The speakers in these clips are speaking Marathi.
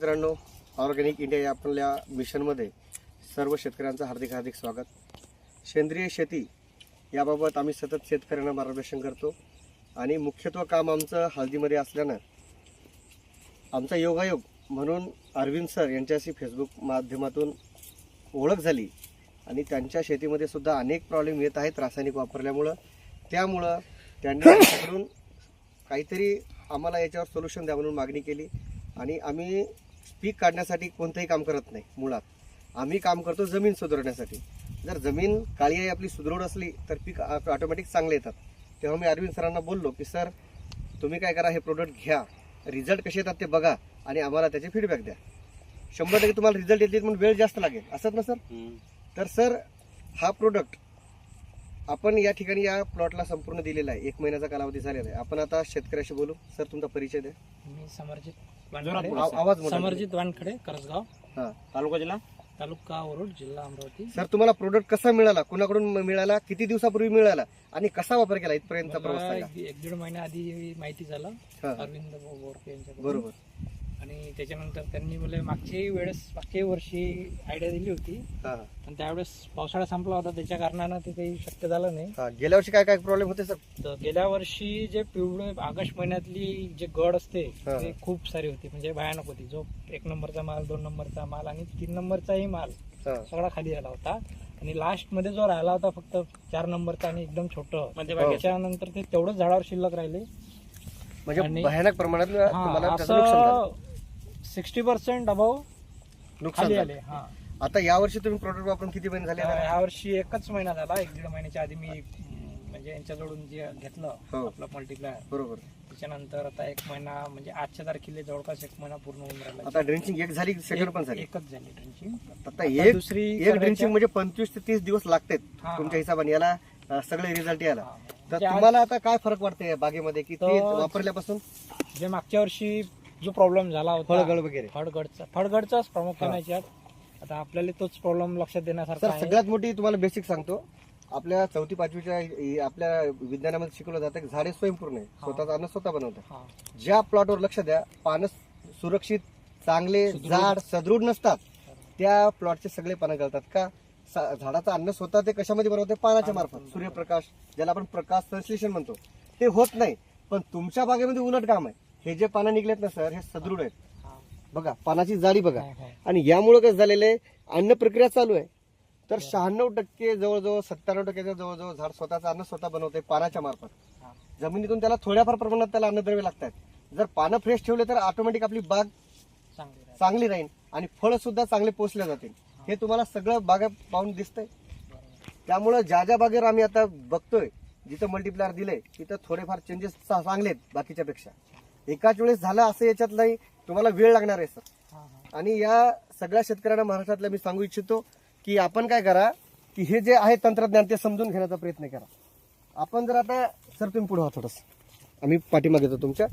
मित्रांनो ऑर्गॅनिक इंडिया या आपल्या मिशनमध्ये सर्व शेतकऱ्यांचं हार्दिक हार्दिक स्वागत. सेंद्रिय शेती याबाबत आम्ही सतत शेतकऱ्यांना मार्गदर्शन करतो आणि मुख्यत्व काम आमचं हळदीमध्ये असल्यानं आमचा योगायोग म्हणून अरविंद सर यांच्याशी फेसबुक माध्यमातून ओळख झाली आणि त्यांच्या शेतीमध्ये सुद्धा अनेक प्रॉब्लेम येत आहेत रासायनिक वापरल्यामुळं. त्यामुळं त्यांनी करून काहीतरी आम्हाला याच्यावर सोल्युशन द्या म्हणून मागणी केली आणि आम्ही पीक काढण्यासाठी कोणतंही काम करत नाही मुळात. आम्ही काम करतो जमीन सुधारण्यासाठी. जर जमीन काळी आहे आपली सुदृढ असली तर पीक ऑटोमॅटिक चांगले येतात. तेव्हा मी अरविंद सरांना बोललो की सर तुम्ही काय करा हे प्रोडक्ट घ्या. रिझल्ट कसे येतात ते बघा आणि आम्हाला त्याचे फीडबॅक द्या. शंभर टक्के तुम्हाला रिझल्ट येतील म्हणून वेळ जास्त लागेल. असंच ना सर? तर सर हा प्रोडक्ट आपण या ठिकाणी या प्लॉटला संपूर्ण दिलेला आहे. एक महिन्याचा कालावधी झालेला आहे. आपण आता शेतकऱ्याशी बोलू. सर तुमचा परिचय द्या. मी समर्जित आव- आवाज मोठा समर्जित वानखडे करसगाव. हा. तालुका जिल्हा? तालुका वरुड जिल्हा अमरावती. सर तुम्हाला प्रोडक्ट कसा मिळाला? कुणाकडून म- मिळाला? किती दिवसापूर्वी मिळाला? आणि कसा वापर केला इथपर्यंतचा प्रवास मला सांगा. एक दीड महिन्या आधी माहिती झालं. हा, अरविंद बोरके यांच्याकडून. बरोबर. आणि त्याच्यानंतर त्यांनी मला मागच्याही वेळेस मागच्याही वर्षी आयडिया दिली होती. हा. पण त्यावेळेस पावसाळा संपला होता त्याच्या कारणानं ते काही शक्य झालं नाही. हा गेल्या वर्षी काय काय प्रॉब्लेम होते सर? तर गेल्या वर्षी जे पिवळे ऑगस्ट महिन्यातली जे गड असते हा. ते खूप सारी होती म्हणजे भयानक होती. जो एक नंबरचा माल दोन नंबरचा माल आणि तीन नंबरचाही माल हा. सगळा खाली आला होता. आणि लास्टमध्ये जो राहिला होता फक्त चार नंबरचा आणि एकदम छोट. मध्यभागी. त्याच्यानंतर ते तेवढंच झाडावर शिल्लक राहिले. म्हणजे आणि- भयानक प्रमाणात तुम्हाला हा, त्याचं नुकसान झालं. असं सिक्स्टी पर्सेंट अभाव नुकसान खाली झालं. आले हा. आता या वर्षी तुम्ही प्रोडक्ट वापरून किती महिने झाले ह्या वर्षी एकच महिना झाला. एक दीड महिन्याच्या आधी मी अं, म्हणजे यांच्याजवळून जे घेतलं हो. आपलं मल्टीप्लायर बरोबर. त्याच्यानंतर आता एक महिना म्हणजे आजच्या तारखेला जवळपास एक महिना पूर्ण होऊन राहिला. आता ड्रिंचिंग एक झाली सेकंड पण एक- झाली एकच झाली ड्रिंचिंग आता आता एक दुसरी एक ड्रिंचिंग म्हणजे पंचवीस ते तीस दिवस लागतात हा. तुमच्या हिशोबाने. याला अं, सगळे रिझल्ट यायला. हा. तर म्हणजे आज- तुम्हाला आता काय फरक वाटतंय या बागेमध्ये? की ते तर- वापरल्यापासून? जे मागच्या वर्षी जो प्रॉब्लेम झाला होता फळगळ वगैरे. फळगडचा फळगडचाच प्रामुख्याने. याच्यात आता आपल्याला तोच प्रॉब्लेम लक्षात देण्यासारखा सर आहे. सगळ्यात मोठी तुम्हाला बेसिक सांगतो. आपल्या चौथी पाचवीच्या इ- आपल्या विज्ञानामध्ये शिकवलं जातं की झाडे स्वयंपूर्ण आहे. स्वतःचं अन्न स्वतः बनवतात. हा. ज्या प्लॉटवर लक्ष द्या पानं सुरक्षित चांगले. झाड सदृढ नसतात त्या प्लॉटचे सगळे पानं गळतात का? सा- झाडाचं अन्न स्वतः ते कशामध्ये बनवते? पानाच्या मार्फत. सूर्यप्रकाश ज्याला आपण प्रकाश संश्लेषण म्हणतो. ते होत नाही. पण तुमच्या बागेमध्ये उलट काम आहे. हे जे पानं निघलेत ना सर हे सदृढ आहेत हा. बघा पानाची जाडी बघा. आणि यामुळे कसं झालेलं आहे अन्न प्रक्रिया चालू आहे तर शहाण्णव टक्के जवळजवळ सत्त्याण्णव टक्क्याच्या जवळजवळ झाड स्वतःचं अन्न स्वतः बनवते पानाच्या मार्फत. जमिनीतून त्याला थोड्याफार प्रमाणात त्याला अन्नद्रव्य लागतात जर पानं फ्रेश ठेवले तर ऑटोमॅटिक आपली बाग चांगली राहील. आणि फळं सुद्धा चांगले पोचले जातील हे तुम्हाला सगळं बागा पाहून दिसतंय. त्यामुळं ज्या ज्या बागेवर आम्ही आता बघतोय जिथं मल्टीप्लायर दिलंय तिथं थोडेफार चेंजेस चांगले आहेत बाकीच्या पेक्षा एकाच वेळेस झालं असं याच्यात नाही. तुम्हाला वेळ लागणार आहे सर. आणि या सगळ्या शेतकऱ्यांना महाराष्ट्रातल्या मी सांगू इच्छितो की आपण काय करा की हे जे आहे तंत्रज्ञान ते समजून घेण्याचा प्रयत्न करा. आपण जर आता सर तुम्ही पुढे व्हा थोडस. आम्ही पाठीमाग येतो तुमच्या.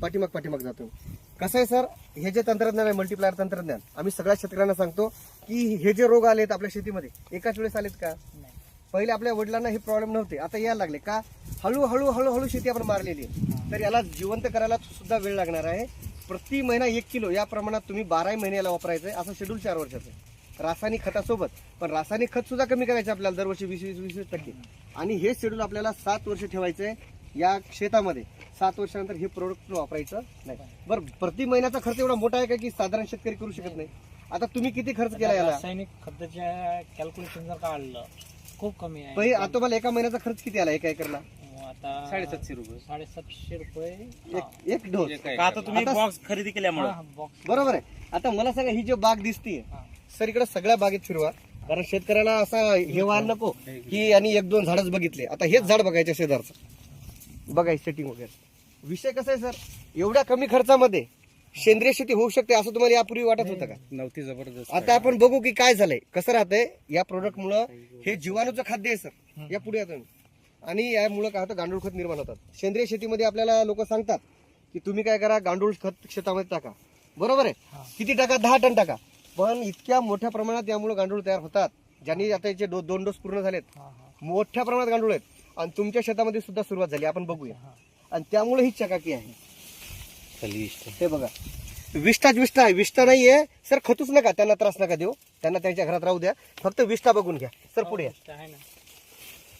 पाठीमाग पाठीमाग जातो. कसं आहे सर हे जे तंत्रज्ञान आहे मल्टीप्लायर तंत्रज्ञान आम्ही सगळ्या शेतकऱ्यांना सांगतो की हे जे रोग आलेत आपल्या शेतीमध्ये एकाच वेळेस आलेत का. पहिले आपल्या वडिलांना हे प्रॉब्लेम नव्हते. आता यायला लागले. का? हळूहळू हळूहळू शेती आपण मारलेली आहे. तर याला जिवंत करायला सुद्धा वेळ लागणार आहे. प्रति महिना एक किलो. या प्रमाणात तुम्ही बाराही महिन्याला वापरायचं आहे असं शेड्यूल चार वर्षाचं आहे. रासायनिक खतासोबत. पण रासायनिक खत सुद्धा कमी करायचं आपल्याला. दरवर्षी वीस वीस वीस वीस टक्के. आणि हे शेड्यूल आपल्याला सात वर्ष ठेवायचं आहे या शेतामध्ये. सात वर्षानंतर हे प्रोडक्ट वापरायचं नाही. बरं प्रति महिन्याचा खर्च एवढा मोठा आहे का की साधारण शेतकरी करू शकत नाही? आता तुम्ही किती खर्च केला याला? रासायनिक खताच्या कॅल्क्युलेशन जर काढलं खूप कमी आहे. पहिले आता तुम्हाला एका महिन्याचा खर्च किती आला? एका एकरला? आता साडेसातशे रुपये. साडेसातशे रुपये. एक एक डोस. का आता तुम्ही आता- बॉक्स खरेदी केल्यामुळे? बॉक्स बरोबर आहे. आता मला सांगा ही जी बाग दिसतीये हा. सर इकडे सगळ्या बागेत फिरवा. कारण शेतकऱ्याला असा हे व्हायला नको की आणि एक दोन झाडच बघितले. आता हेच झाड बघायचे शेजारचं. बघायचं सेटिंग वगैरे. विषय कसा आहे सर? एवढ्या कमी खर्चामध्ये सेंद्रिय शेती होऊ शकते असं तुम्हाला यापूर्वी वाटत होतं का? नव्हती जबरदस्त. आता आपण बघू की काय झालंय कसं राहतंय या प्रोडक्ट मुळे हे जीवाणूचं खाद्य आहे सर. या पुढे आता आणि यामुळे काय होतं गांडूळ खत निर्माण होतात. सेंद्रिय शेतीमध्ये आपल्याला लोक सांगतात की तुम्ही काय करा गांडूळ खत शेतामध्ये टाका. बरोबर आहे. किती टाका? दहा टन टाका. पण इतक्या मोठ्या प्रमाणात यामुळे गांडूळ तयार होतात ज्यांनी आता याचे दो- दोन डोस पूर्ण झालेत. मोठ्या प्रमाणात गांडूळ आहेत. आणि तुमच्या शेतामध्ये सुद्धा सुरुवात झाली. आपण बघूया. आणि त्यामुळे ही चकाकी आहे. बलिष्ठ हे बघा. विष्ठाच विष्ठा आहे. विष्ठा नाहीये. सर खतूच नका. त्यांना त्रास नका देऊ. त्यांना त्यांच्या घरात राहू द्या. फक्त विष्ठा बघून घ्या. सर पुढे या. आहे ना.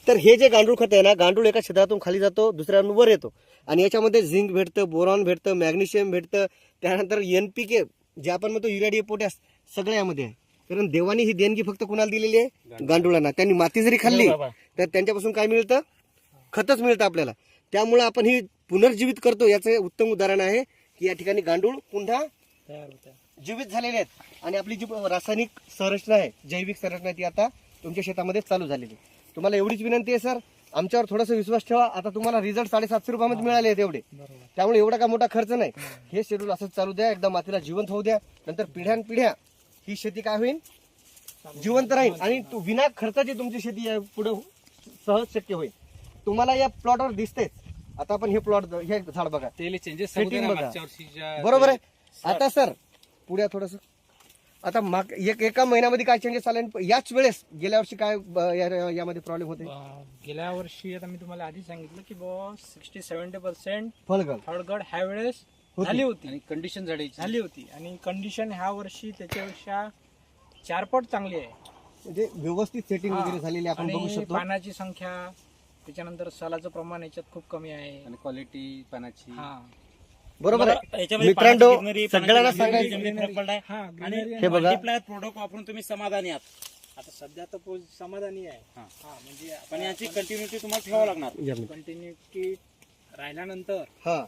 तर हे जे गांडूळ खत आहे ना गांडूळ एका क्षेत्रातून खाली जातो दुसऱ्यावर वर येतो. आणि याच्यामध्ये झिंक भेटतं बोरॉन भेटतं मॅग्नेशियम भेटतं. त्यानंतर एन पी के जे आपण म्हणतो युरॅडिया पोटॅस सगळं यामध्ये आहे. कारण देवानी ही देणगी फक्त कुणाला दिलेली आहे? गांडुळांना. त्यांनी माती जरी खाल्ली तर त्यांच्यापासून काय मिळतं? खतच मिळतं आपल्याला. त्यामुळे आपण ही पुनर्जीवित करतो याचं उत्तम उदाहरण आहे की या ठिकाणी गांडूळ पुन्हा तयार होत्या. जीवित झालेले आहेत. आणि आपली जी रासायनिक संरचना आहे जैविक संरचना ती आता तुमच्या शेतामध्ये चालू झालेली आहे. तुम्हाला एवढीच विनंती आहे सर. आमच्यावर थोडासा विश्वास ठेवा. आता तुम्हाला रिझल्ट साडेसातशे रुपयामध्ये मिळाले आहेत एवढे. त्यामुळे एवढा का मोठा खर्च नाही. हे शेड्यूल असंच चालू द्या. एकदा मातीला जिवंत होऊ द्या. नंतर पिढ्यान पिढ्या ही शेती काय होईल? जिवंत राहील. आणि तू विना खर्चाची तुमची शेती पुढे सहज शक्य होईल. तुम्हाला या प्लॉटवर दिसतेच. आता आपण हे प्लॉट हे झाड बघा. तेले चेंजेस Setting बघा. बरोबर आहे? आता सर पुढे थोडस. आता माग एक एका महिन्यामध्ये काय चेंजेस आले आणि याच वेळेस गेल्या वर्षी काय ब- या- यामध्ये प्रॉब्लेम होते? अं, गेल्या वर्षी आता मी तुम्हाला आधी सांगितलं की बुवा सिक्स्टी सेव्हन्टी पर्सेंट फळगळ. फळगड ह्या वेळेस होती. झाली होती. आणि कंडिशन झाडायची. झाली होती. आणि कंडिशन ह्या वर्षी त्याच्यापेक्षा चारपट चांगली आहे. म्हणजे व्यवस्थित सेटिंग. वगैरे झालेली आपण बघू आणि शकतो. पानाची संख्या त्याच्यानंतर सलाचं प्रमाण याच्यात खूप कमी आहे. आणि क्वालिटी पानाची. हा. बरोबर आहे. याच्यामध्ये मित्रांनो पाण्याची सगळ्यांना पाण्याची सांगायचं जमिनीत फरक पडलाय. हा आणि हे बघा. product वापरून तुम्ही समाधानी आहात. आता सध्या तर समाधानी आहे. हा. हा म्हणजे पण याची कंटिन्युटी तुम्हाला ठेवावं लागणार. या मिनिट. कंटिन्युटी राहिल्यानंतर हा.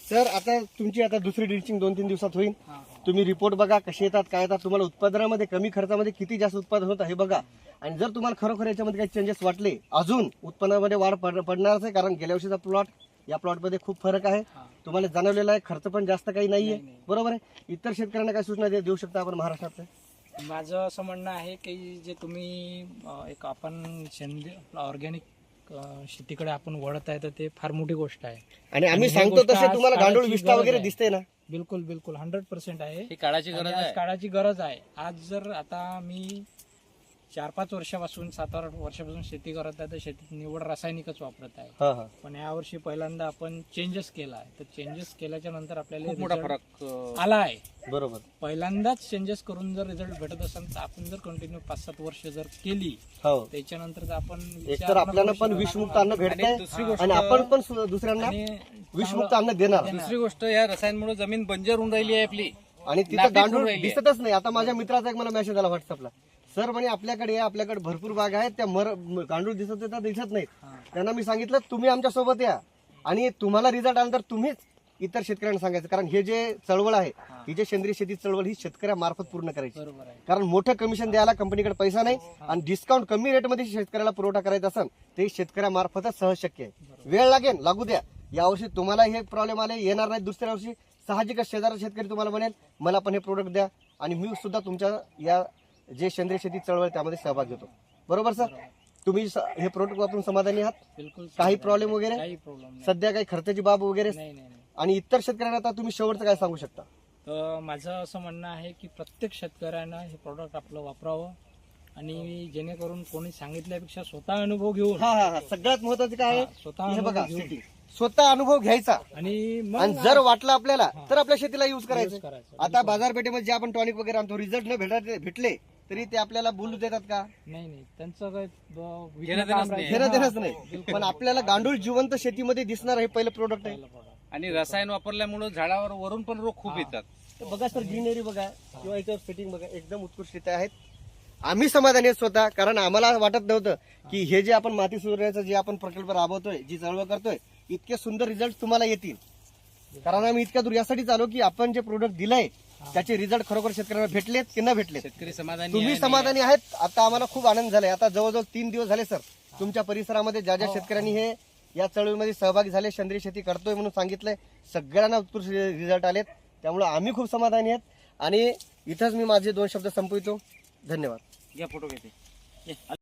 सर आता तुमची आता दुसरी ड्रिचिंग दोन तीन दिवसात होईल. हा, तुम्ही रिपोर्ट बघा कसे येतात काय येतात तुम्हाला उत्पादनामध्ये कमी खर्चामध्ये किती जास्त उत्पादन होतं हे बघा. आणि जर तुम्हाला खरोखर याच्यामध्ये काही चेंजेस वाटले अजून उत्पन्नामध्ये वाढ पड- पडणारच आहे कारण गेल्या वर्षीचा प्लॉट या प्लॉटमध्ये खूप फरक आहे. हा. तुम्हाला जाणवलेला आहे खर्च पण जास्त काही नाहीये. नाही, नाही. बरोबर आहे? इतर शेतकऱ्यांना काय सूचना दे- देऊ शकता आपण महाराष्ट्रात माझं असं म्हणणं आहे की जे तुम्ही एक आपण सेंद्रिय ऑर्गॅनिक शेतीकडे आपण वळत आहे तर ते फार मोठी गोष्ट आहे. आणि आम्ही सांगतो तसे तुम्हाला गांडूळ गरज वगैरे आहे. दिसते ना? बिलकुल बिलकुल. हंड्रेड पर्सेंट आहे. काळाची गरज आहे. काळाची गरज आहे. आज जर आता मी चार पाच वर्षापासून सात आठ वर्षापासून शेती करत आहे तर शेतीत निवड रासायनिकच वापरत आहे. हा हा. पण यावर्षी पहिल्यांदा आपण चेंजेस केला आहे. तर चेंजेस केल्याच्यानंतर आपल्याला खूप मोठा result फरक अं, आला आहे. बरोबर. पहिल्यांदाच चेंजेस करून जर रिझल्ट भेटत असेल तर आपण जर कंटिन्यू पाच सात वर्ष जर केली हो. त्याच्यानंतर जर आपण आपल्याला करू पण. विषमुक्त अन्न आणि दुसरी. गोष्ट आणि आपण पण सु- दुसऱ्यांना आणि विषमुक्त अन्न देणार. दुसरी गोष्ट या रसायनमुळे जमीन बंजर होऊन राहिली आहे आपली. आणि तिथं नापीक गांडूळ होऊन राहिली आहे. दिसतच नाही. आता माझ्या मित्राचा एक मला मेसेज आला व्हॉट्सअपला सर म्हणे आपल्याकडे आपल्याकडे भरपूर बाग आहेत त्या मर गांडूळ दिसत येतात दिसत नाहीत. त्यांना मी सांगितलं तुम्ही आमच्यासोबत या. आणि तुम्हाला रिझल्ट आला तर तुम्हीच इतर शेतकऱ्यांना सांगायचं कारण हे जे चळवळ आहे ही. जे सेंद्रिय शेती चळवळ ही शेतकऱ्यामार्फत पूर्ण करायची. कारण मोठं कमिशन द्यायला कंपनीकडे पैसा नाही आणि डिस्काउंट कमी रेटमध्ये शेतकऱ्याला पुरवठा करायचा असेल ते शेतकऱ्यामार्फतच सहज शक्य आहे. वेळ लागेल लागू द्या. यावर्षी तुम्हाला हे प्रॉब्लेम आले येणार नाही दुसऱ्या वर्षी. साहजिकच शेजारी शेतकरी तुम्हाला म्हणेल मला पण हे प्रोडक्ट द्या. आणि मी सुद्धा तुमच्या या जे सेंद्रिय शेती चळवळ त्यामध्ये सहभाग घेतो. बरोबर सर? तुम्ही हे प्रोडक्ट वापरून समाधानी आहात? बिलकुल काही प्रॉब्लेम वगैरे? काही प्रॉब्लेम नाही. सध्या काही खर्चाची बाब वगैरे? नाही नाही नाही. आणि इतर शेतकऱ्यांना आता तुम्ही शेवटचं काय सांगू शकता? तर माझं असं म्हणणं आहे की प्रत्येक शेतकऱ्यांना हे प्रॉडक्ट आपलं वापरावं आणि जेणेकरून कोणी सांगितल्यापेक्षा स्वतः अनुभव घेऊन हा हा हा. सगळ्यात महत्वाचं काय हा, आहे स्वतः हे अनुभव बघा घेऊन. स्वतः अनुभव घ्यायचा. आणि मग जर वाटलं आपल्याला तर आपल्या शेतीला युज करायचं. करायचं. आता बाजारपेठेमध्ये जे आपण टॉनिक वगैरे आणतो रिझल्ट न भेटले तरी ते आपल्याला बोलू देतात का? नाही नाही. त्यांचं काय ब- विकणं घेणं काम देणंच राहिलं. घेणं देणंच नाही. पण आपल्याला गांडूळ जिवंत शेतीमध्ये दिसणार हे पहिलं प्रोडक्ट आहे. पहिलं product. आणि रसायन वापरल्यामुळे झाडावर वरून पण रोग खूप येतात. तर बघा सर ग्रीनरी बघा किंवा याच्यावर सेटिंग बघा एकदम उत्कृष्ट आहेत. आम्ही समाधानी आहेत स्वतः कारण आम्हाला वाटत नव्हतं की हे जे आपण माती सुधारण्याचं जे आपण प्रकल्प राबवतोय जी चळवळ करतोय इतके सुंदर रिझल्ट तुम्हाला येतील. कारण आम्ही इतक्या दूर यासाठीच आलो की आपण जे प्रोडक्ट दिलंय त्याचे रिझल्ट खरोखर शेतकऱ्यांना भेटलेत की न भेटलेत? शेतकरी समाधानी तुम्ही आहे. समाधानी आहेत. आता आम्हाला खूप आनंद झालाय. आता जवळजवळ तीन दिवस झाले सर. तुमच्या परिसरामध्ये ज्या ज्या शेतकऱ्यांनी हे या चळवळीमध्ये सहभागी झाले सेंद्रिय शेती करतोय म्हणून सांगितलंय सगळ्यांना उत्कृष्ट रिझल्ट आलेत. त्यामुळे आम्ही खूप समाधानी आहेत. आणि इथंच मी माझे दोन शब्द संपवितो. धन्यवाद. घ्या फोटो घेते.